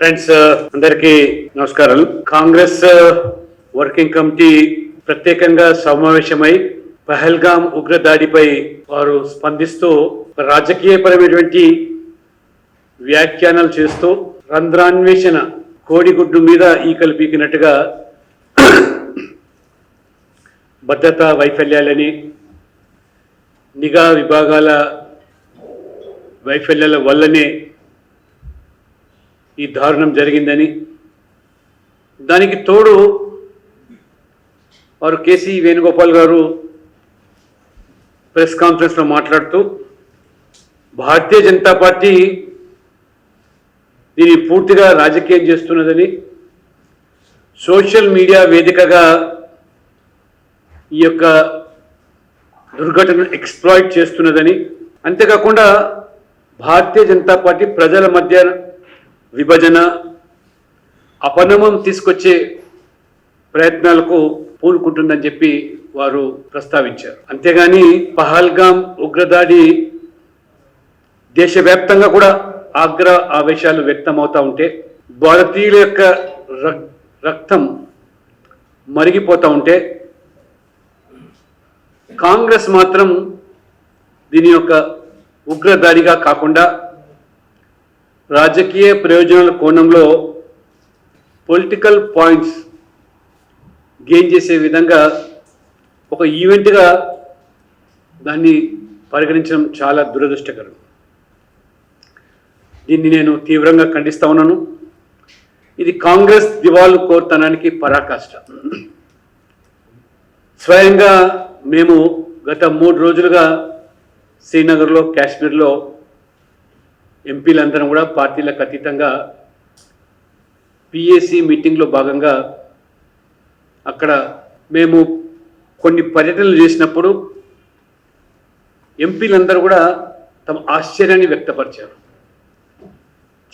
Friends uh, అందరికీ నమస్కారం Congress uh, working committee ప్రత్యేకంగా సమావేశమై పహల్గాం ఉగ్రదాడిపై వారు స్పందిస్తూ రాజకీయపరమైనటువంటి వ్యాఖ్యానాలు చేస్తూ రంధ్రాన్వేషణ కోడిగుడ్డు మీద ఈకలు పీకినట్టుగా భద్రతా వైఫల్యాలని నిఘా విభాగాల వైఫల్యాల వల్లనే ఈ దారుణం జరిగిందని. దానికి తోడు వారు కేసీ వేణుగోపాల్ గారు ప్రెస్ కాన్ఫరెన్స్లో మాట్లాడుతూ భారతీయ జనతా పార్టీ దీన్ని పూర్తిగా రాజకీయం చేస్తున్నదని సోషల్ మీడియా వేదికగా ఈ యొక్క దుర్ఘటనను ఎక్స్ప్లాయిట్ చేస్తున్నదని. అంతేకాకుండా భారతీయ జనతా పార్టీ ప్రజల మధ్య విభజన అపనమం తీసుకొచ్చే ప్రయత్నాలకు పూనుకుంటుందని చెప్పి వారు ప్రస్తావించారు. అంతేగాని పహల్గాం ఉగ్రదాడి దేశవ్యాప్తంగా కూడా ఆగ్ర ఆవేశాలు వ్యక్తమవుతా ఉంటే భారతీయుల యొక్క రక్తం మరిగిపోతూ ఉంటే కాంగ్రెస్ మాత్రం దీని యొక్క ఉగ్రదాడిగా కాకుండా రాజకీయ ప్రయోజనాల కోణంలో పొలిటికల్ పాయింట్స్ గెయిన్ చేసే విధంగా ఒక ఈవెంట్గా దాన్ని పరిగణించడం చాలా దురదృష్టకరం. దీన్ని నేను తీవ్రంగా ఖండిస్తా ఉన్నాను. ఇది కాంగ్రెస్ దివాలు కోర్తనానికి పరాకాష్ట. స్వయంగా మేము గత మూడు రోజులుగా శ్రీనగర్లో కాశ్మీర్లో ఎంపీలందరం కూడా పార్టీలకు అతీతంగా పిఏసీ మీటింగ్లో భాగంగా అక్కడ మేము కొన్ని పర్యటనలు చేసినప్పుడు ఎంపీలందరూ కూడా తమ ఆశ్చర్యాన్ని వ్యక్తపరిచారు.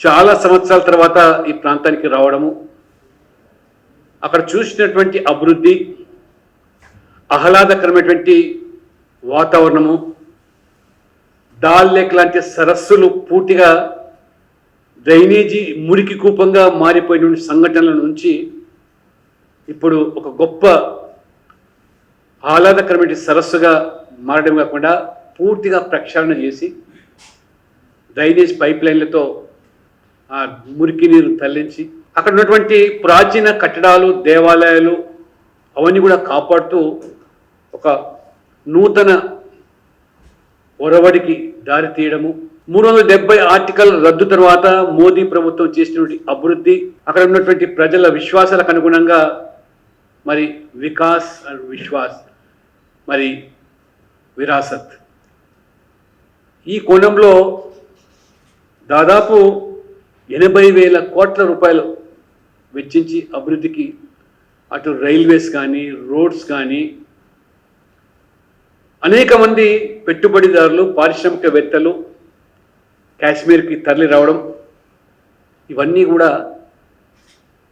చాలా సంవత్సరాల తర్వాత ఈ ప్రాంతానికి రావడము అక్కడ చూసినటువంటి అభివృద్ధి ఆహ్లాదకరమైనటువంటి వాతావరణము డాల్ లేక్ లాంటి సరస్సులు పూర్తిగా డ్రైనేజీ మురికి కూపంగా మారిపోయిన సంఘటనల నుంచి ఇప్పుడు ఒక గొప్ప ఆహ్లాదకరమైన సరస్సుగా మారడం కాకుండా పూర్తిగా ప్రక్షాళన చేసి డ్రైనేజ్ పైప్ లైన్లతో ఆ మురికి నీరు తరలించి అక్కడ ఉన్నటువంటి ప్రాచీన కట్టడాలు దేవాలయాలు అవన్నీ కూడా కాపాడుతూ ఒక నూతన ఒరవడికి దారి తీయడము. మూడు వందల డెబ్బై ఆర్టికల్ రద్దు తర్వాత మోదీ ప్రభుత్వం చేసినటువంటి అభివృద్ధి అక్కడ ఉన్నటువంటి ప్రజల విశ్వాసాలకు అనుగుణంగా మరి వికాస్ అండ్ విశ్వాస్ మరి విరాసత్. ఈ కోణంలో దాదాపు ఎనభై వేల కోట్ల రూపాయలు వెచ్చించి అభివృద్ధికి అటు రైల్వేస్ కానీ రోడ్స్ కానీ అనేక మంది పెట్టుబడిదారులు పారిశ్రామికవేత్తలు కాశ్మీర్కి తరలి రావడం ఇవన్నీ కూడా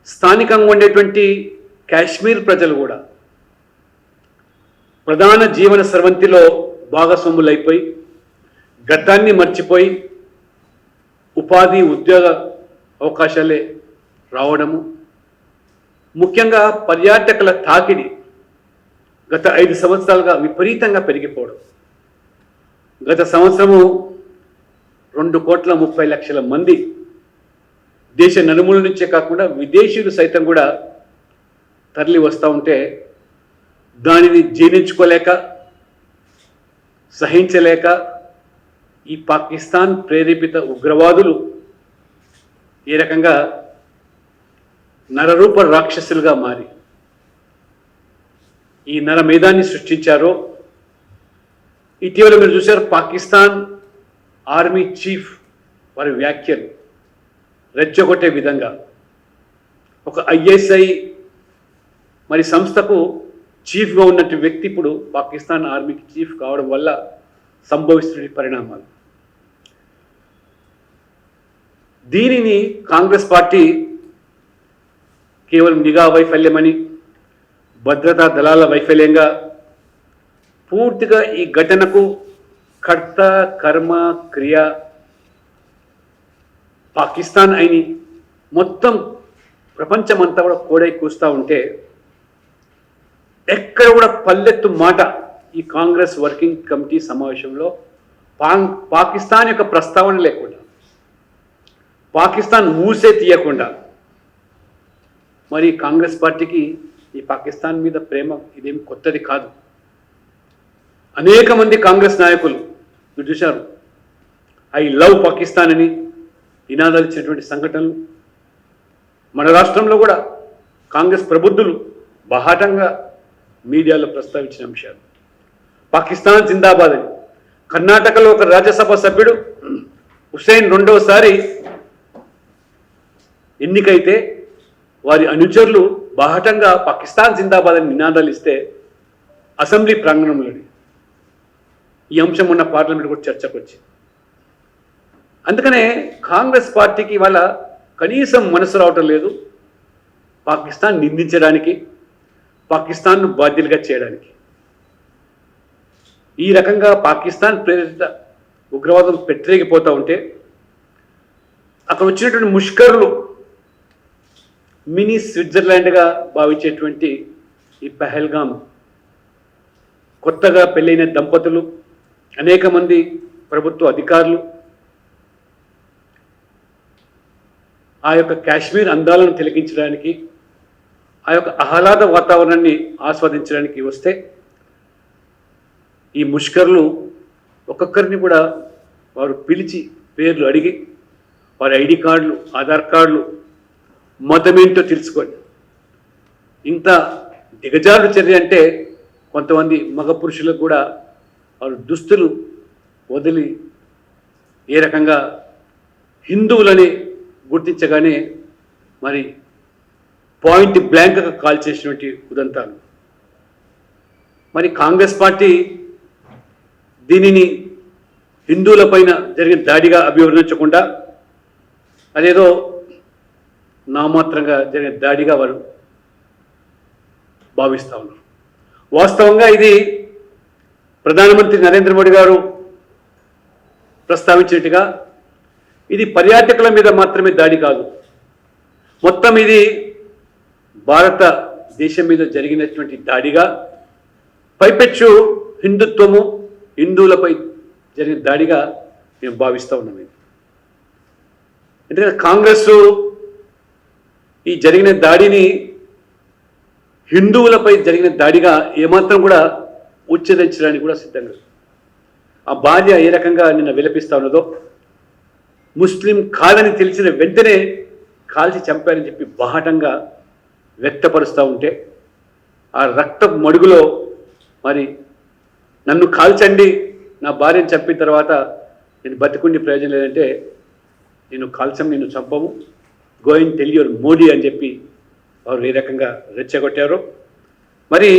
స్థానికంగా ఉండేటువంటి కాశ్మీర్ ప్రజలు కూడా ప్రధాన జీవన స్రవంతిలో భాగస్వాములైపోయి గతాన్ని మర్చిపోయి ఉపాధి ఉద్యోగ అవకాశాలే రావడము ముఖ్యంగా పర్యాటకుల తాకిడి గత ఐదు సంవత్సరాలుగా విపరీతంగా పెరిగిపోవడం. గత సంవత్సరము రెండు కోట్ల ముప్పై లక్షల మంది దేశ నలుమూల నుంచే కాకుండా విదేశీయులు సైతం కూడా తరలి వస్తూ ఉంటే దానిని జీర్ణించుకోలేక సహించలేక ఈ పాకిస్తాన్ ప్రేరేపిత ఉగ్రవాదులు ఏ రకంగా నరరూప రాక్షసులుగా మారి ఈ నరమేధాన్ని సృష్టించారో ఇటీవల మీరు చూశారు పాకిస్తాన్ ఆర్మీ చీఫ్ వారి వ్యాఖ్యలు రెచ్చగొట్టే విధంగా. ఒక ఐఎస్ఐ మరి సంస్థకు చీఫ్గా ఉన్నట్టు వ్యక్తి ఇప్పుడు పాకిస్తాన్ ఆర్మీకి చీఫ్ కావడం వల్ల సంభవిస్తున్న పరిణామాలు. దీనిని కాంగ్రెస్ పార్టీ కేవలం నిఘా వైఫల్యమని భద్రతా దళాల వైఫల్యంగా పూర్తిగా ఈ ఘటనకు కర్త కర్మ క్రియ పాకిస్తాన్ అయిని మొత్తం ప్రపంచమంతా కూడా కోడై కూస్తూ ఉంటే ఎక్కడ కూడా పల్లెత్తు మాట ఈ కాంగ్రెస్ వర్కింగ్ కమిటీ సమావేశంలో పా పాకిస్తాన్ యొక్క ప్రస్తావన లేకుండా పాకిస్తాన్ ఊసే తీయకుండా మరి కాంగ్రెస్ పార్టీకి ఈ పాకిస్తాన్ మీద ప్రేమ ఇదేమి కొత్తది కాదు. అనేక మంది కాంగ్రెస్ నాయకులు మీరు చూశారు ఐ లవ్ పాకిస్తాన్ అని నినాదాలు ఇచ్చినటువంటి సంఘటనలు. మన రాష్ట్రంలో కూడా కాంగ్రెస్ ప్రబుద్ధులు బహాటంగా మీడియాలో ప్రస్తావించిన అంశాలు. పాకిస్తాన్ జిందాబాద్ అని. కర్ణాటకలో ఒక రాజ్యసభ సభ్యుడు హుసేన్ రెండవసారి ఎన్నికైతే వారి అనుచరులు బాహటంగా పాకిస్తాన్ జిందాబాద్ అని నినాదాలు ఇస్తే అసెంబ్లీ ప్రాంగణంలోని ఈ అంశం ఉన్న పార్లమెంట్ కూడా చర్చకు వచ్చింది. అందుకనే కాంగ్రెస్ పార్టీకి ఇవాళ కనీసం మనసు రావటం లేదు. పాకిస్తాన్ నిందించడానికి పాకిస్తాన్ను బాధ్యులుగా చేయడానికి. ఈ రకంగా పాకిస్తాన్ ప్రేరిత ఉగ్రవాదం పెట్టరేగిపోతూ ఉంటే అక్కడ వచ్చినటువంటి ముష్కర్లు మినీ స్విట్జర్లాండ్గా భావించేటువంటి ఈ పెహల్గామ్. కొత్తగా పెళ్ళైన దంపతులు అనేక మంది ప్రభుత్వ అధికారులు ఆ యొక్క కాశ్మీర్ అందాలను తిలకించడానికి ఆ యొక్క ఆహ్లాద వాతావరణాన్ని ఆస్వాదించడానికి వస్తే ఈ ముష్కర్లు ఒక్కొక్కరిని కూడా వారు పిలిచి పేర్లు అడిగి వారి ఐడి కార్డులు ఆధార్ కార్డులు మతమేంటో తెలుసుకోండి. ఇంత దిగజారు చర్య అంటే కొంతమంది మగ పురుషులకు కూడా వారు దుస్తులు వదిలి ఏ రకంగా హిందువులని గుర్తించగానే మరి పాయింట్ బ్లాంక్గా కాల్ చేసినటువంటి ఉదంతాలు. మరి కాంగ్రెస్ పార్టీ దీనిని హిందువులపైన జరిగిన దాడిగా అభివర్ణించకుండా అదేదో నామాత్రంగా జరిగిన దాడిగా వారు భావిస్తా ఉన్నారు వాస్తవంగా ఇది ప్రధానమంత్రి నరేంద్ర మోడీ గారు ప్రస్తావించినట్టుగా ఇది పర్యాటకుల మీద మాత్రమే దాడి కాదు మొత్తం ఇది భారత దేశం మీద జరిగినటువంటి దాడిగా పైపెచ్చు హిందుత్వము హిందువులపై జరిగిన దాడిగా మేము భావిస్తూ ఉన్నాం ఇది. ఎందుకంటే కాంగ్రెస్ ఈ జరిగిన దాడిని హిందువులపై జరిగిన దాడిగా ఏమాత్రం కూడా ఉచ్ఛేదించడానికి కూడా సిద్ధంగా ఆ భార్య ఏ రకంగా నిన్న విలపిస్తా ఉన్నదో ముస్లిం కాదని తెలిసిన వెంటనే కాల్చి చంపారని చెప్పి బాహటంగా వ్యక్తపరుస్తూ ఉంటే ఆ రక్త మడుగులో మరి నన్ను కాల్చండి నా భార్యను చంపిన తర్వాత నేను బతికుండి ప్రయోజనం లేదంటే నేను కాల్చం నేను చంపము. గోయింగ్ టెల్ యువర్ మోడీ అని చెప్పి వారు ఏ రకంగా రెచ్చగొట్టారు. మరి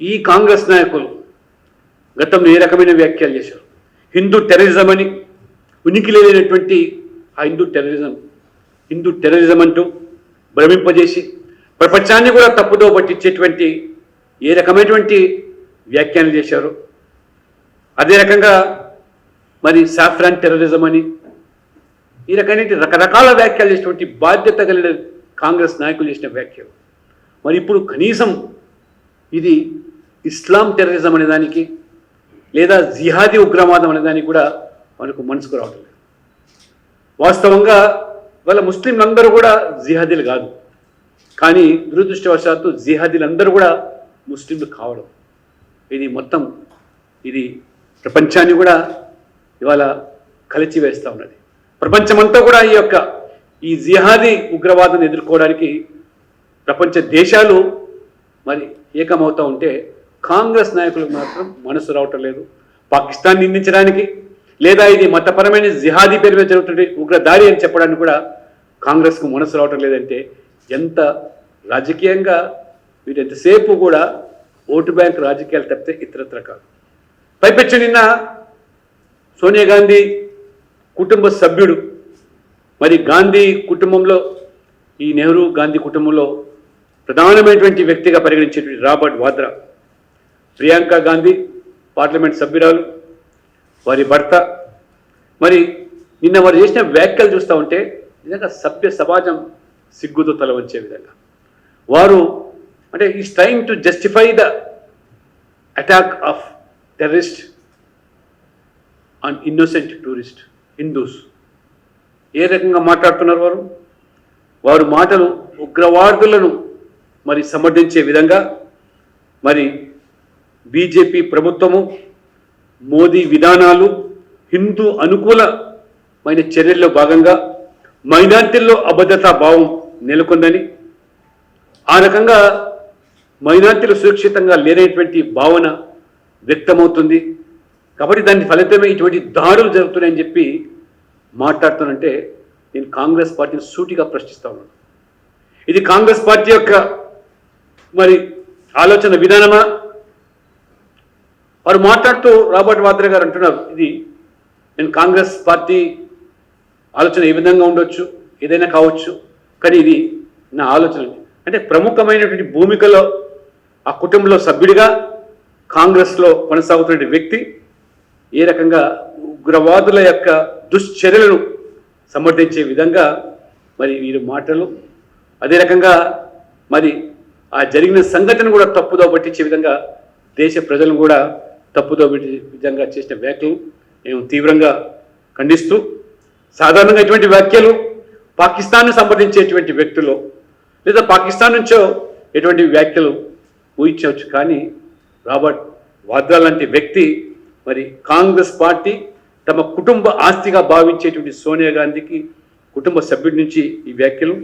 ఈ కాంగ్రెస్ నాయకులు గతంలో ఏ రకమైన వ్యాఖ్యలు చేశారు? హిందూ టెర్రరిజం అని ఉనికి లేనటువంటి ఆ హిందూ టెర్రరిజం హిందూ టెర్రరిజం అంటూ భ్రమింపజేసి ప్రపంచాన్ని కూడా తప్పుదో పట్టించేటువంటి ఏ రకమైనటువంటి వ్యాఖ్యానాలు చేశారు? అదే రకంగా మరి సాఫ్రాన్ టెర్రరిజం అని ఈ రకమైన రకరకాల వ్యాఖ్యలు చేసినటువంటి బాధ్యత కలిగిన కాంగ్రెస్ నాయకులు చేసిన వ్యాఖ్యలు. మరి ఇప్పుడు కనీసం ఇది ఇస్లాం టెర్రరిజం అనే దానికి లేదా జిహాదీ ఉగ్రవాదం అనే దానికి కూడా మనకు మనసుకు రావడం లేదు. వాస్తవంగా వాళ్ళ ముస్లింలందరూ కూడా జిహాదీలు కాదు. కానీ దురదృష్టవశాత్తు జిహాదీలందరూ కూడా ముస్లింలు కావడం. ఇది మొత్తం ఇది ప్రపంచాన్ని కూడా ఇవాళ కలిచి వేస్తూ ఉన్నది. ప్రపంచమంతా కూడా ఈ యొక్క ఈ జిహాదీ ఉగ్రవాదాన్ని ఎదుర్కోవడానికి ప్రపంచ దేశాలు మరి ఏకమవుతూ ఉంటే కాంగ్రెస్ నాయకులకు మాత్రం మనసు రావటం లేదు. పాకిస్తాన్ నిందించడానికి లేదా ఇది మతపరమైన జిహాదీ పేరు మీద జరుగుతున్న ఉగ్రదారి అని చెప్పడానికి కూడా కాంగ్రెస్కు మనసు రావటం లేదంటే ఎంత రాజకీయంగా వీరు ఎంతసేపు కూడా ఓటు బ్యాంక్ రాజకీయాలు తప్పితే ఇతరత్ర కాదు. పైపెచ్చు నిన్న సోనియా గాంధీ కుటుంబ సభ్యుడు. మరి గాంధీ కుటుంబంలో ఈ నెహ్రూ గాంధీ కుటుంబంలో ప్రధానమైనటువంటి వ్యక్తిగా పరిగణించేటువంటి రాబర్ట్ వాద్రా ప్రియాంక గాంధీ పార్లమెంట్ సభ్యురాలు వారి భర్త. మరి నిన్న వారు చేసిన వ్యాఖ్యలు చూస్తూ ఉంటే నిజంగా సభ్య సమాజం సిగ్గుతో తల వచ్చే విధంగా. వారు అంటే is trying to justify the attack of terrorist on innocent tourist Hindus. ఏ రకంగా మాట్లాడుతున్నారు వారు? వారు మాటలు ఉగ్రవాదులను మరి సమర్థించే విధంగా మరి బీజేపీ ప్రభుత్వము మోదీ విధానాలు హిందూ అనుకూలమైన చర్యల్లో భాగంగా మైనార్టీల్లో అభద్రతా భావం నెలకొందని ఆ రకంగా మైనార్టీలు సురక్షితంగా లేనటువంటి భావన వ్యక్తమవుతుంది. కాబట్టి దాని ఫలితమే ఇటువంటి దాడులు జరుగుతున్నాయని చెప్పి మాట్లాడుతానంటే నేను కాంగ్రెస్ పార్టీని సూటిగా ప్రశ్నిస్తా ఉన్నాను. ఇది కాంగ్రెస్ పార్టీ యొక్క మరి ఆలోచన విధానమా? వారు మాట్లాడుతూ రాబర్ట్ వాద్రే గారు అంటున్నారు ఇది నేను కాంగ్రెస్ పార్టీ ఆలోచన ఏ విధంగా ఉండొచ్చు ఏదైనా కావచ్చు కానీ ఇది నా ఆలోచన. అంటే ప్రముఖమైనటువంటి భూమికలో ఆ కుటుంబంలో సభ్యుడిగా కాంగ్రెస్లో కొనసాగుతున్న వ్యక్తి ఏ రకంగా ఉగ్రవాదుల యొక్క దుశ్చర్యలను సమర్థించే విధంగా మరి వీరి మాటలు. అదే రకంగా మరి ఆ జరిగిన సంఘటన కూడా తప్పుదో పట్టించే విధంగా దేశ ప్రజలను కూడా తప్పుదో విధంగా చేసిన వ్యాఖ్యలు మేము తీవ్రంగా ఖండిస్తూ సాధారణంగా ఇటువంటి వ్యాఖ్యలు పాకిస్తాన్ను సంప్రదించేటువంటి వ్యక్తులు లేదా పాకిస్తాన్ నుంచో ఎటువంటి వ్యాఖ్యలు ఊహించవచ్చు. కానీ రాబర్ట్ వాద్రా లాంటి వ్యక్తి మరి కాంగ్రెస్ పార్టీ తమ కుటుంబ ఆస్తిగా భావించేటువంటి సోనియా గాంధీకి కుటుంబ సభ్యుడి నుంచి ఈ వ్యాఖ్యలు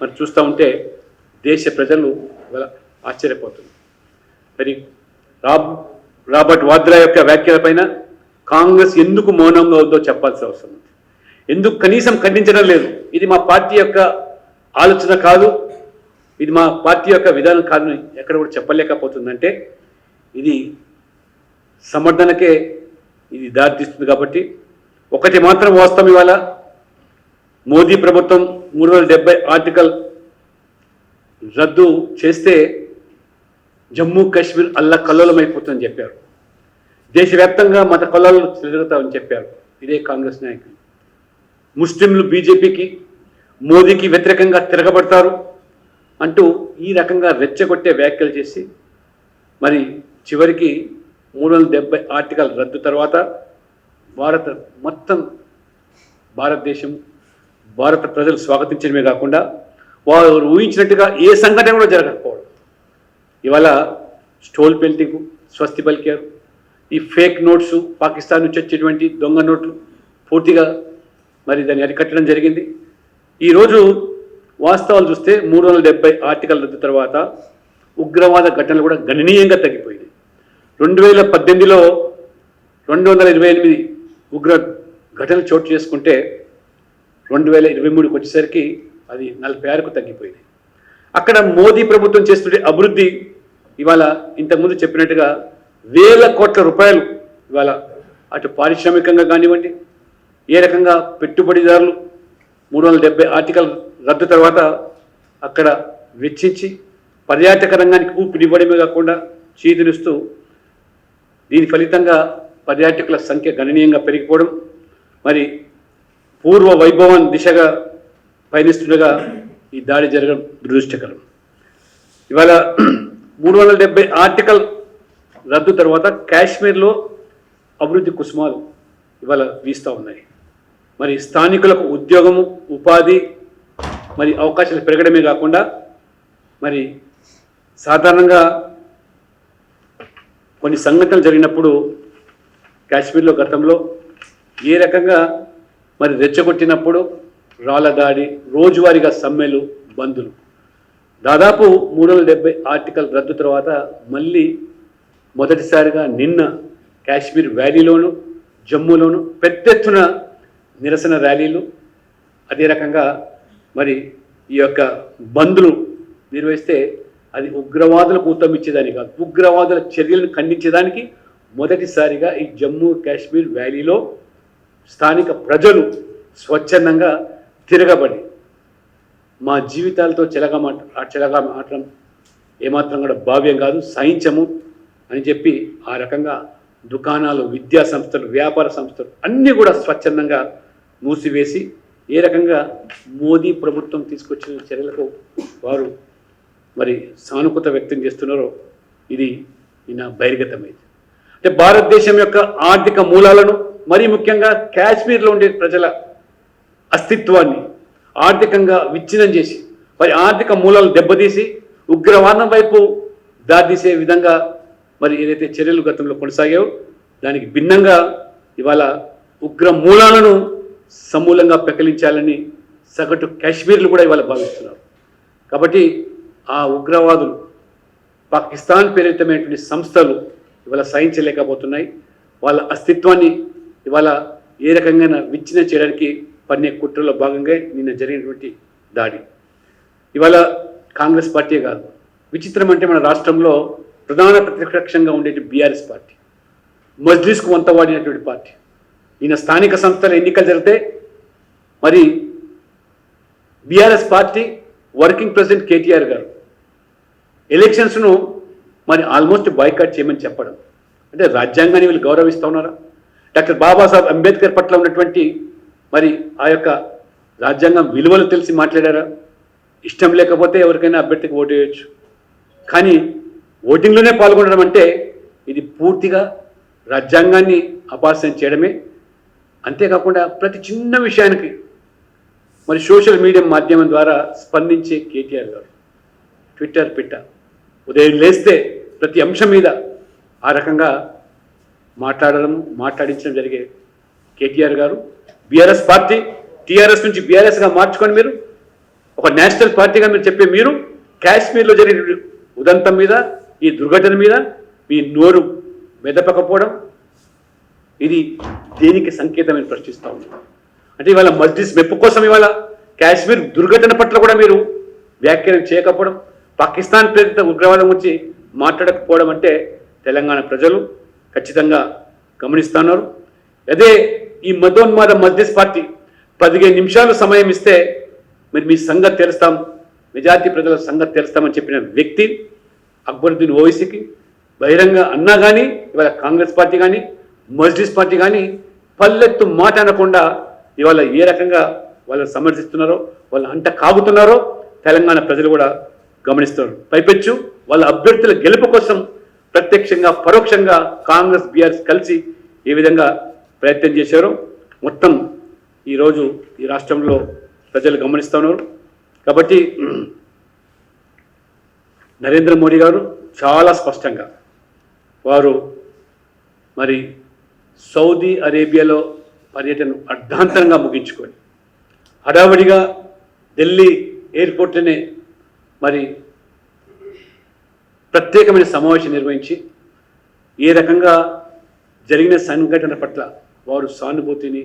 మరి చూస్తూ ఉంటే దేశ ప్రజలు ఆశ్చర్యపోతుంది ఆశ్చర్యపోతున్నారు. మరి రాబ్ రాబర్ట్ వాద్రా యొక్క వ్యాఖ్యలపైన కాంగ్రెస్ ఎందుకు మౌనంగా ఉందో చెప్పాల్సిన అవసరం ఉంది. ఎందుకు కనీసం ఖండించడం లేదు? ఇది మా పార్టీ యొక్క ఆలోచన కాదు. ఇది మా పార్టీ యొక్క విధానం కాదని ఎక్కడ కూడా చెప్పలేకపోతుందంటే ఇది సమర్థనకే ఇది దారితీస్తుంది కాబట్టి ఒకటి మాత్రం వాస్తవం ఇవాళ. మోదీ ప్రభుత్వం మూడు వందల డెబ్బై ఆర్టికల్ రద్దు చేస్తే జమ్మూ కాశ్మీర్ అల్ల కల్లోలమైపోతుందని చెప్పారు. దేశవ్యాప్తంగా మత కల్లోలు తిరుగుతామని చెప్పారు ఇదే కాంగ్రెస్ నాయకులు. ముస్లింలు బీజేపీకి మోదీకి వ్యతిరేకంగా తిరగబడతారు అంటూ ఈ రకంగా రెచ్చగొట్టే వ్యాఖ్యలు చేసి మరి చివరికి మూడు వందల డెబ్బై ఆర్టికల్ రద్దు తర్వాత భారత మొత్తం భారతదేశం భారత ప్రజలు స్వాగతించడమే కాకుండా వారు ఊహించినట్టుగా ఏ సంఘటన కూడా జరగకపోవడం. ఇవాళ స్టోల్ పెల్టింగ్ స్వస్తి పలికారు. ఈ ఫేక్ నోట్స్ పాకిస్తాన్ నుంచి వచ్చేటువంటి దొంగ నోట్లు పూర్తిగా మరి దాన్ని అరికట్టడం జరిగింది. ఈరోజు వాస్తవాలు చూస్తే మూడు వందల డెబ్బై ఆర్టికల్ రద్దు తర్వాత ఉగ్రవాద ఘటనలు కూడా గణనీయంగా తగ్గిపోయింది రెండు వేల పద్దెనిమిదిలో రెండు వందల ఇరవై ఎనిమిది ఉగ్ర ఘటనలు చోటు చేసుకుంటే రెండు వేల ఇరవై మూడుకి వచ్చేసరికి అది నలభై ఆరుకు తగ్గిపోయింది. అక్కడ మోదీ ప్రభుత్వం చేస్తుండే అభివృద్ధి ఇవాళ ఇంతకుముందు చెప్పినట్టుగా వేల కోట్ల రూపాయలు ఇవాళ అటు పారిశ్రామికంగా కానివ్వండి ఏ రకంగా పెట్టుబడిదారులు మూడు వందల డెబ్బై ఆర్టికల్ రద్దు తర్వాత అక్కడ వెచ్చించి పర్యాటక రంగానికి ఊపిరివ్వడమే కాకుండా చీదిరుస్తూ దీని ఫలితంగా పర్యాటకుల సంఖ్య గణనీయంగా పెరిగిపోవడం మరి పూర్వ వైభవం దిశగా పయనిస్తుండగా ఈ దాడి జరగడం దురదృష్టకరం. ఇవాళ మూడు వందల డెబ్బై ఆర్టికల్ రద్దు తర్వాత కాశ్మీర్లో అభివృద్ధి కుసుమాలు ఇవాళ వీస్తూ ఉన్నాయి. మరి స్థానికులకు ఉద్యోగము ఉపాధి మరి అవకాశాలు పెరగడమే కాకుండా మరి సాధారణంగా కొన్ని సంఘటనలు జరిగినప్పుడు కాశ్మీర్లో గతంలో ఏ రకంగా మరి రెచ్చగొట్టినప్పుడు రాళ్ళ దాడి రోజువారీగా సమ్మెలు బందులు దాదాపు మూడు వందల డెబ్బై ఆర్టికల్ రద్దు తర్వాత మళ్ళీ మొదటిసారిగా నిన్న కాశ్మీర్ వ్యాలీలోను జమ్మూలోను పెద్ద ఎత్తున నిరసన ర్యాలీలు అదే రకంగా మరి ఈ యొక్క బంద్లు నిర్వహిస్తే అది ఉగ్రవాదులకు ఉత్తమ ఇచ్చేదాని కాదు. ఉగ్రవాదుల చర్యలను ఖండించేదానికి మొదటిసారిగా ఈ జమ్మూ కాశ్మీర్ వ్యాలీలో స్థానిక ప్రజలు స్వచ్ఛందంగా తిరగబడి మా జీవితాలతో చెలగా చెలగా మాటడం ఏమాత్రం కూడా భావ్యం కాదు సహించము అని చెప్పి ఆ రకంగా దుకాణాలు విద్యా సంస్థలు వ్యాపార సంస్థలు అన్నీ కూడా స్వచ్ఛందంగా మూసివేసి ఏ రకంగా మోదీ ప్రభుత్వం తీసుకొచ్చిన చర్యలకు వారు మరి సానుకూత వ్యక్తం చేస్తున్నారో ఇది ఈయన బహిర్గతమైంది. అంటే భారతదేశం యొక్క ఆర్థిక మూలాలను మరీ ముఖ్యంగా కాశ్మీర్లో ఉండే ప్రజల అస్తిత్వాన్ని ఆర్థికంగా విచ్ఛిన్నం చేసి మరి ఆర్థిక మూలాలు దెబ్బతీసి ఉగ్రవాదం వైపు దారితీసే విధంగా మరి ఏదైతే చర్యలు గతంలో కొనసాగాయో దానికి భిన్నంగా ఇవాళ ఉగ్ర మూలాలను సమూలంగా పెకలించాలని సగటు కాశ్మీర్లు కూడా ఇవాళ భావిస్తున్నారు. కాబట్టి ఆ ఉగ్రవాదులు పాకిస్తాన్ ప్రేరితమైనటువంటి సంస్థలు ఇవాళ సహించలేకపోతున్నాయి. వాళ్ళ అస్తిత్వాన్ని ఇవాళ ఏ రకంగా విచ్ఛిన్న చేయడానికి పన్నే కుట్రలో భాగంగా నిన్న జరిగినటువంటి దాడి. ఇవాళ కాంగ్రెస్ పార్టీ కాదు విచిత్రం అంటే మన రాష్ట్రంలో ప్రధాన ప్రతిపక్షంగా ఉండేది బీఆర్ఎస్ పార్టీ మజ్లిస్కు వంత వాడినటువంటి పార్టీ. ఈయన స్థానిక సంస్థల ఎన్నికలు జరిగితే మరి BRS party working president KTR గారు. ఎలక్షన్స్ను మరి ఆల్మోస్ట్ బాయ్కాట్ చేయమని చెప్పడం. అంటే రాజ్యాంగాన్ని వీళ్ళు గౌరవిస్తూ ఉన్నారా? డాక్టర్ బాబాసాహెబ్ అంబేద్కర్ పట్ల ఉన్నటువంటి మరి ఆ యొక్క రాజ్యాంగం విలువలు తెలిసి మాట్లాడారా? ఇష్టం లేకపోతే ఎవరికైనా అభ్యర్థికి ఓటు వేయచ్చు. కానీ ఓటింగ్లోనే పాల్గొనడం అంటే ఇది పూర్తిగా రాజ్యాంగాన్ని అపాసన చేయడమే. అంతేకాకుండా ప్రతి చిన్న విషయానికి మరి సోషల్ మీడియా మాధ్యమం ద్వారా స్పందించే కేటీఆర్ గారు ట్విట్టర్ పిట్ట. ఉదయం లేస్తే ప్రతి అంశం మీద ఆ రకంగా మాట్లాడడం మాట్లాడించడం జరిగే కేటీఆర్ గారు. బీఆర్ఎస్ పార్టీ టీఆర్ఎస్ నుంచి బీఆర్ఎస్గా మార్చుకొని మీరు. ఒక నేషనల్ పార్టీగా మీరు చెప్పే మీరు కాశ్మీర్లో జరిగిన ఉదంతం మీద ఈ దుర్ఘటన మీద మీ నోరు మెదపకపోవడం ఇది దేనికి సంకేతమని ప్రశ్నిస్తూ ఉంది అంటే ఇవాళ మజ్లిస్ మెప్పు కోసం ఇవాళ కాశ్మీర్ దుర్ఘటన పట్ల కూడా మీరు వ్యాఖ్యలు చేయకపోవడం పాకిస్తాన్ ప్రేరిత ఉగ్రవాదం గురించి మాట్లాడకపోవడం అంటే తెలంగాణ ప్రజలు ఖచ్చితంగా గమనిస్తున్నారు. అదే ఈ మతోన్మాద మజ్లిస్ పార్టీ పదిహేను నిమిషాలు సమయం ఇస్తే మరి మీ సంగతి తెలుస్తాం మెజార్టీ ప్రజల సంగతి తెలుస్తామని చెప్పిన వ్యక్తి అక్బరుద్దీన్ ఓవైసీకి బహిరంగ అన్నా కానీ ఇవాళ కాంగ్రెస్ పార్టీ కానీ మజ్లిస్ పార్టీ కానీ పల్లెత్తు మాట అనకుండా ఇవాళ ఏ రకంగా వాళ్ళని సమర్థిస్తున్నారో వాళ్ళు అంట కాగుతున్నారో తెలంగాణ ప్రజలు కూడా గమనిస్తారు పైపెచ్చు వాళ్ళ అభ్యర్థుల గెలుపు కోసం ప్రత్యక్షంగా పరోక్షంగా కాంగ్రెస్ బీఆర్ఎస్ కలిసి ఏ విధంగా ప్రయత్నం చేశారో మొత్తం ఈరోజు ఈ రాష్ట్రంలో ప్రజలు గమనిస్తున్నారు కాబట్టి నరేంద్ర మోడీ గారు చాలా స్పష్టంగా వారు మరి సౌదీ అరేబియాలో పర్యటన అర్ధాంతరంగా ముగించుకొని హడావడిగా ఢిల్లీ ఎయిర్పోర్ట్లోనే మరి ప్రత్యేకమైన సమావేశం నిర్వహించి ఏ రకంగా జరిగిన సంఘటన పట్ల వారు సానుభూతిని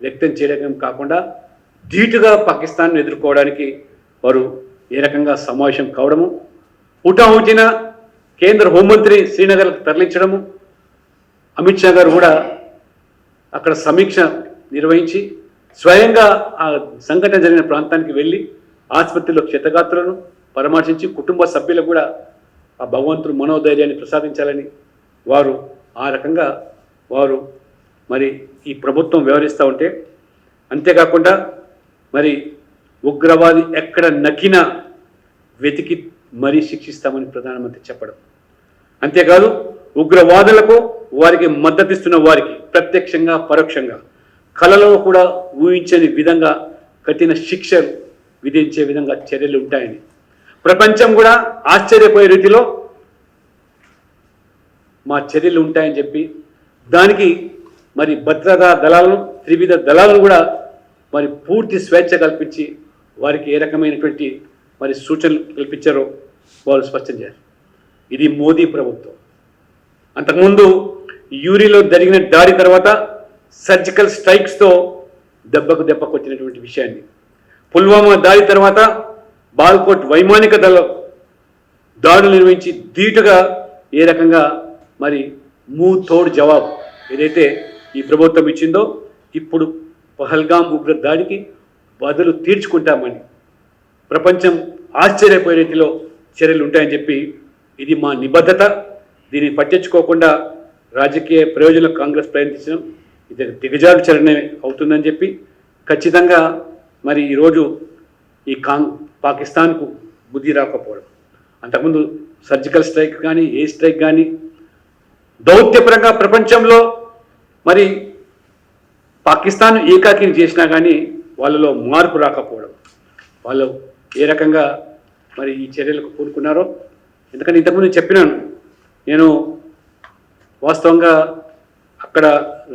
వ్యక్తం చేయడం కాకుండా ధీటుగా పాకిస్తాన్ను ఎదుర్కోవడానికి వారు ఏ రకంగా సమావేశం కావడము హుటాహుటిన కేంద్ర హోంమంత్రి శ్రీనగర్కు తరలించడము అమిత్ షా గారు కూడా అక్కడ సమీక్ష నిర్వహించి స్వయంగా ఆ సంఘటన జరిగిన ప్రాంతానికి వెళ్ళి ఆసుపత్రిలో క్షతగాత్రులను పరామర్శించి కుటుంబ సభ్యులకు కూడా ఆ భగవంతుడు మనోధైర్యాన్ని ప్రసాదించాలని వారు ఆ రకంగా వారు మరి ఈ ప్రభుత్వం వ్యవహరిస్తూ ఉంటే అంతేకాకుండా మరి ఉగ్రవాది ఎక్కడ నకినా వెతికి మరీ శిక్షిస్తామని ప్రధానమంత్రి చెప్పడం. అంతేకాదు ఉగ్రవాదులకు వారికి మద్దతిస్తున్న వారికి ప్రత్యక్షంగా పరోక్షంగా. కళలో కూడా ఊహించని విధంగా కఠిన శిక్షలు విధించే విధంగా చర్యలు ఉంటాయని. ప్రపంచం కూడా ఆశ్చర్యపోయే రీతిలో మా చర్యలు ఉంటాయని చెప్పి దానికి మరి భద్రతా దళాలను త్రివిధ దళాలను కూడా మరి పూర్తి స్వేచ్ఛ కల్పించి వారికి ఏ రకమైనటువంటి మరి సూచనలు కల్పించారో వారు స్పష్టం చేశారు ఇది మోదీ ప్రభుత్వం. అంతకుముందు యూరిలో జరిగిన దాడి తర్వాత సర్జికల్ స్ట్రైక్స్తో దెబ్బకు దెబ్బకు వచ్చినటువంటి విషయాన్ని. పుల్వామా దాడి తర్వాత బాల్కోట్ వైమానిక దళం దాడులు నిర్వహించి ధీటుగా ఏ రకంగా మరి మూ తోడ్ జవాబు ఏదైతే ఈ ప్రభుత్వం ఇచ్చిందో ఇప్పుడు పహల్గాం ఉగ్ర దాడికి బదులు తీర్చుకుంటామని ప్రపంచం ఆశ్చర్యపోయే రీతిలో చర్యలు ఉంటాయని చెప్పి ఇది మా నిబద్ధత. దీన్ని పట్టించుకోకుండా రాజకీయ ప్రయోజనం కాంగ్రెస్ ప్రయత్నించడం ఇది దిగజారు చరణే అవుతుందని చెప్పి ఖచ్చితంగా మరి ఈరోజు ఈ కాంగ్ పాకిస్తాన్కు బుద్ధి రాకపోవడం. అంతకుముందు సర్జికల్ స్ట్రైక్ కానీ ఏ స్ట్రైక్ కానీ దౌత్యపరంగా ప్రపంచంలో మరి పాకిస్తాన్ ఏకాకిని చేసినా కానీ వాళ్ళలో మార్పు రాకపోవడం. వాళ్ళు ఏ రకంగా మరి ఈ చర్యలకు కూరుకున్నారో ఎందుకంటే ఇంతకుముందు చెప్పినాను నేను వాస్తవంగా అక్కడ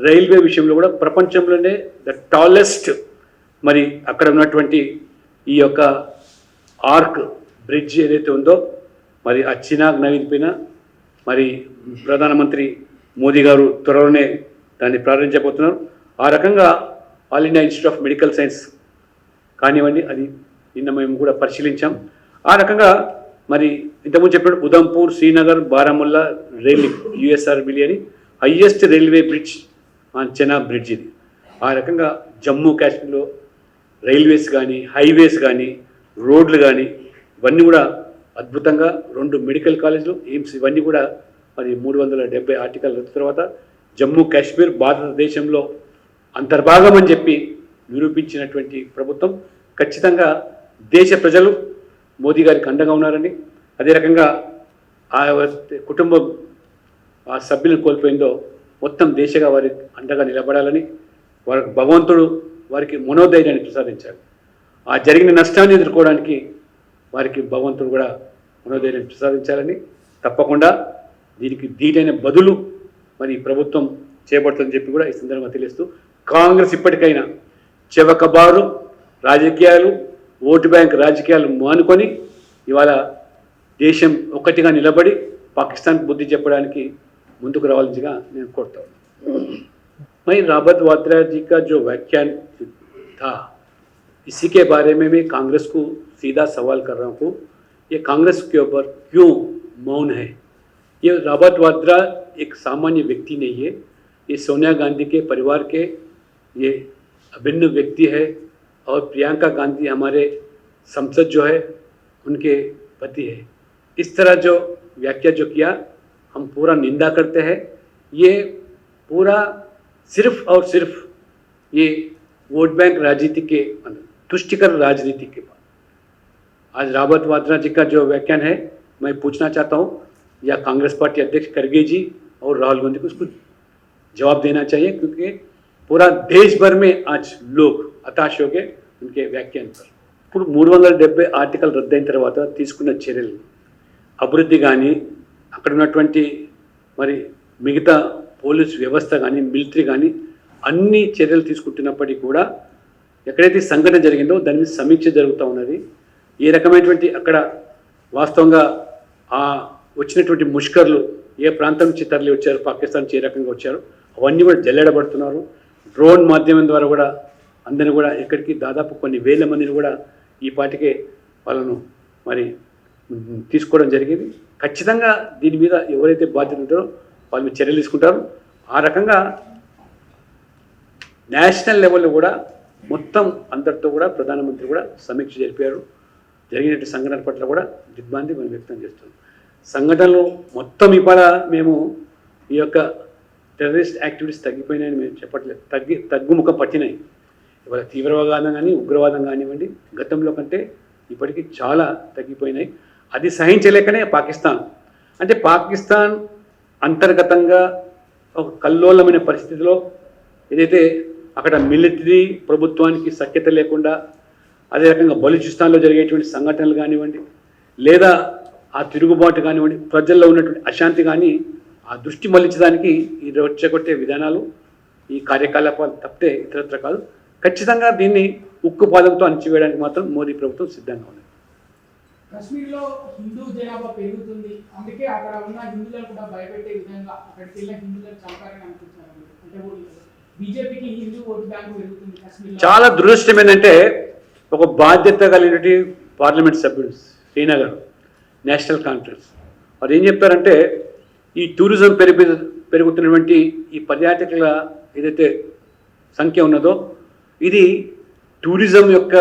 రైల్వే విషయంలో కూడా ప్రపంచంలోనే ద టాలెస్ట్ మరి అక్కడ ఉన్నటువంటి ఈ యొక్క ఆర్క్ బ్రిడ్జ్ ఏదైతే ఉందో మరి ఆ చినాగ్ నవీన్ పైన మరి ప్రధానమంత్రి మోదీ గారు త్వరలోనే దాన్ని ప్రారంభించబోతున్నారు. ఆ రకంగా all India institute of medical science కానివ్వండి అది నిన్న మేము కూడా పరిశీలించాం. ఆ రకంగా మరి ఇంతకుముందు చెప్పినట్టు ఉదంపూర్ శ్రీనగర్ బారాముల్లా రైల్ యుఎస్ఆర్బిలి అని highest railway bridge on Chenab bridge ఇది. ఆ రకంగా జమ్మూ కాశ్మీర్లో రైల్వేస్ కానీ హైవేస్ కానీ రోడ్లు కానీ ఇవన్నీ కూడా అద్భుతంగా రెండు మెడికల్ కాలేజీలు ఎయిమ్స్ ఇవన్నీ కూడా మరి మూడు వందల డెబ్బై ఆర్టికల్ తర్వాత జమ్మూ కాశ్మీర్ భారతదేశంలో అంతర్భాగం అని చెప్పి నిరూపించినటువంటి ప్రభుత్వం ఖచ్చితంగా దేశ ప్రజలు మోదీ గారికి అండగా ఉన్నారని అదే రకంగా ఆ కుటుంబం ఆ సభ్యులను కోల్పోయిందో మొత్తం దేశగా వారి అండగా నిలబడాలని వారికి భగవంతుడు వారికి మనోధైర్యాన్ని ప్రసాదించాలి ఆ జరిగిన నష్టాన్ని ఎదుర్కోవడానికి వారికి భగవంతుడు కూడా మనోధైర్యం ప్రసాదించాలని తప్పకుండా దీనికి దీటైన బదులు మరి ప్రభుత్వం చేపడుతుందని చెప్పి కూడా ఈ సందర్భంగా తెలుస్తూ కాంగ్రెస్ ఇప్పటికైనా చెవకబారు రాజకీయాలు ఓటు బ్యాంక్ రాజకీయాలు మానుకొని ఇవాళ దేశం ఒక్కటిగా నిలబడి పాకిస్తాన్ బుద్ధి చెప్పడానికి ముందుకు రావాల్సిందిగా నేను కోరుతాను मैं राबत वाड्रा जी का जो व्याख्यान था इसी के बारे में मैं कांग्रेस को सीधा सवाल कर रहा हूँ ये कांग्रेस के ऊपर क्यों मौन है ये राबत वाड्रा एक सामान्य व्यक्ति नहीं है ये सोनिया गांधी के परिवार के ये अभिन्न व्यक्ति है और प्रियंका गांधी हमारे संसद जो है, उनके पति है। इस तरह जो व्याख्या जो किया, हम पूरा निंदा करते हैं। ये पूरा सिर्फ़ और सिर्फ़ ये वोट बैंक राजनीति के तुष्टिकर राजनीति के बाद। आज रावत वाद्रा जी का जो व्याख्यान है, मैं पूछना चाहता हूँ, या कांग्रेस पार्टी अध्यक्ष खड़गे जी और राहुल गांधी को उसको जवाब देना चाहिए, क्योंकि पूरा देश भर में आज लोग हताश हो गए। ఇంకే వ్యాఖ్యానించారు ఇప్పుడు మూడు వందల డెబ్బై ఆర్టికల్ రద్దయిన తర్వాత తీసుకున్న చర్యలు. అభివృద్ధి కానీ అక్కడ ఉన్నటువంటి మరి మిగతా పోలీస్ వ్యవస్థ కానీ మిలిటరీ కానీ అన్ని చర్యలు తీసుకుంటున్నప్పటికీ కూడా ఎక్కడైతే సంఘటన జరిగిందో దాని మీద సమీక్ష జరుగుతూ ఉన్నది. ఏ రకమైనటువంటి అక్కడ వాస్తవంగా ఆ వచ్చినటువంటి ముష్కర్లు ఏ ప్రాంతం నుంచి తరలి వచ్చారు పాకిస్తాన్ నుంచి ఏ రకంగా వచ్చారు అవన్నీ కూడా జల్లెడబడుతున్నారు. డ్రోన్ మాధ్యమం ద్వారా కూడా అందరిని కూడా ఎక్కడికి దాదాపు కొన్ని వేల మందిని కూడా ఈ పాటికే వాళ్ళను మరి తీసుకోవడం జరిగింది. ఖచ్చితంగా దీని మీద ఎవరైతే బాధ్యత ఉంటారో వాళ్ళు మీద చర్యలు తీసుకుంటారు. ఆ రకంగా నేషనల్ లెవెల్లో కూడా మొత్తం అందరితో కూడా ప్రధానమంత్రి కూడా సమీక్ష జరిపారు. జరిగినట్టు సంఘటన పట్ల కూడా దిగ్భాంతి మనం వ్యక్తం చేస్తున్నాం. సంఘటనలు మొత్తం ఇవాళ మేము ఈ యొక్క టెర్రరిస్ట్ యాక్టివిటీస్ తగ్గిపోయినాయని మేము చెప్పట్లేదు తగ్గి తగ్గుముఖం పట్టినాయి. ఇవాళ తీవ్రవాదం కానీ ఉగ్రవాదం కానివ్వండి గతంలో కంటే ఇప్పటికీ చాలా తగ్గిపోయినాయి. అది సహించలేకనే పాకిస్తాన్. అంటే పాకిస్తాన్ అంతర్గతంగా ఒక కల్లోలమైన పరిస్థితిలో ఏదైతే అక్కడ మిలిటరీ ప్రభుత్వానికి సఖ్యత లేకుండా అదే రకంగా బలూచిస్తాన్లో జరిగేటువంటి సంఘటనలు కానివ్వండి లేదా ఆ తిరుగుబాటు కానివ్వండి ప్రజల్లో ఉన్నటువంటి అశాంతి కానీ ఆ దృష్టి మళ్ళించడానికి ఈ రెచ్చగొట్టే విధానాలు ఈ కార్యకలాపాలు తప్పితే ఇతరత్ర కాదు. ఖచ్చితంగా దీన్ని ఉక్కు పాదంతో అణచివేయడానికి మాత్రం మోదీ ప్రభుత్వం సిద్ధంగా ఉంది కశ్మీర్లో హిందూ జనాభా పెరుగుతుంది. అందుకే అక్కడ ఉన్న హిందువులను కూడా భయపెట్టే విధంగా అక్కడికి వెళ్ళిన హిందువులను చంపారని అనుకుంటున్నారు మీరు. అంటే బీజేపీకి హిందూ ఓటు బ్యాంకు పెరుగుతుంది కశ్మీర్లో. చాలా దురదృష్టం ఏంటంటే ఒక బాధ్యత కలిగినటువంటి పార్లమెంట్ సభ్యుడు శ్రీనగర్ నేషనల్ కాన్ఫరెన్స్. వారు ఏం చెప్పారంటే ఈ టూరిజం పెరిగి పెరుగుతున్నటువంటి ఈ పర్యాటకుల ఏదైతే సంఖ్య ఉన్నదో ఇది టూరిజం యొక్క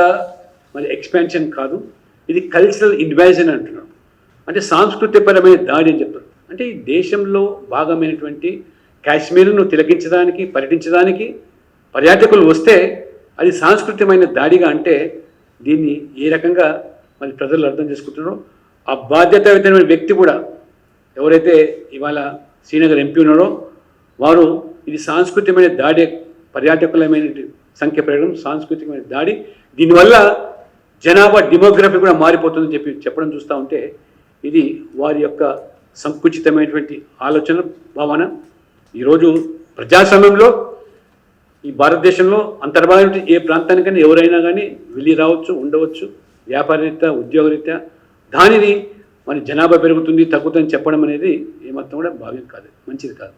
మరి ఎక్స్పాన్షన్ కాదు. ఇది కల్చరల్ ఇన్వాజన్ అంటున్నాడు అంటే సాంస్కృతికపరమైన దాడి అని చెప్తారు. అంటే ఈ దేశంలో భాగమైనటువంటి కాశ్మీర్ను తిలకించడానికి పర్యటించడానికి పర్యాటకులు వస్తే అది సాంస్కృతికమైన దాడిగా అంటే దీన్ని ఏ రకంగా మరి ప్రజలు అర్థం చేసుకుంటున్నారో ఆ బాధ్యతాయుతమైన వ్యక్తి కూడా ఎవరైతే ఇవాళ శ్రీనగర్ ఎంపీ ఉన్నారో వారు ఇది సాంస్కృతికమైన దాడి పర్యాటకులమైన సంఖ్య పెరగడం సాంస్కృతికమైన దాడి. దీనివల్ల జనాభా డిమోగ్రఫీ కూడా మారిపోతుందని చెప్పి చెప్పడం చూస్తూ ఉంటే ఇది వారి యొక్క సంకుచితమైనటువంటి ఆలోచన భావన. ఈరోజు ప్రజాస్వామ్యంలో ఈ భారతదేశంలో అంతర్భాగం ఏ ప్రాంతానికైనా ఎవరైనా కానీ వెళ్ళి రావచ్చు ఉండవచ్చు. వ్యాపారరీత్యా ఉద్యోగరీత్యా దానిని మన జనాభా పెరుగుతుంది తగ్గుతుందని చెప్పడం అనేది ఏమాత్రం కూడా భావ్యం కాదు మంచిది కాదు.